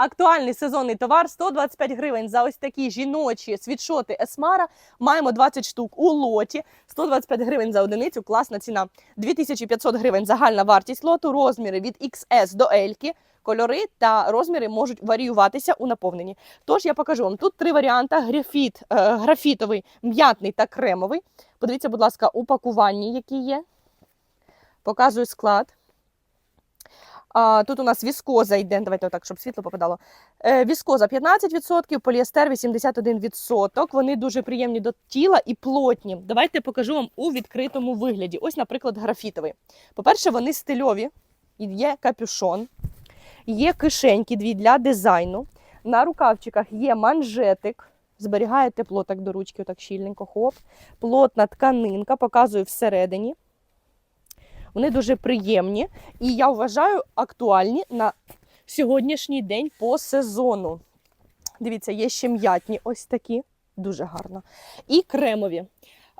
Актуальний сезонний товар 125 гривень за ось такі жіночі світшоти Есмара. Маємо 20 штук у лоті. 125 гривень за одиницю. Класна ціна. 2500 гривень загальна вартість лоту. Розміри від XS до L. Кольори та розміри можуть варіюватися у наповненні. Тож я покажу вам тут три варіанти: графіт, е, графітовий, м'ятний та кремовий. Подивіться, будь ласка, упакування, які є. Показую склад. А, тут у нас віскоза йде. Давайте отак, щоб світло попадало. Е, віскоза 15%, поліестер 81%. Вони дуже приємні до тіла і плотні. Давайте покажу вам у відкритому вигляді. Ось, наприклад, графітовий. По-перше, вони стильові. Є капюшон, є кишеньки дві для дизайну. На рукавчиках є манжетик. Зберігає тепло так до ручки, отак щільненько, хоп. Плотна тканинка, показую всередині. Вони дуже приємні і я вважаю актуальні на сьогоднішній день по сезону. Дивіться, є ще м'ятні ось такі, дуже гарно. І кремові.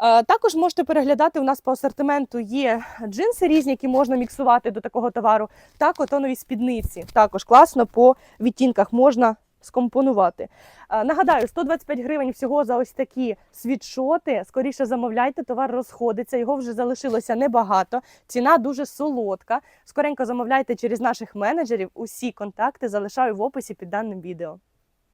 Е, Також можете переглядати у нас по асортименту є джинси різні, які можна міксувати до такого товару, та котонові спідниці. Також класно по відтінках можна скомпонувати. Е, Нагадаю, 125 гривень всього за ось такі світшоти. Скоріше замовляйте, товар розходиться, його вже залишилося небагато. Ціна дуже солодка. Скоренько замовляйте через наших менеджерів. Усі контакти залишаю в описі під даним відео.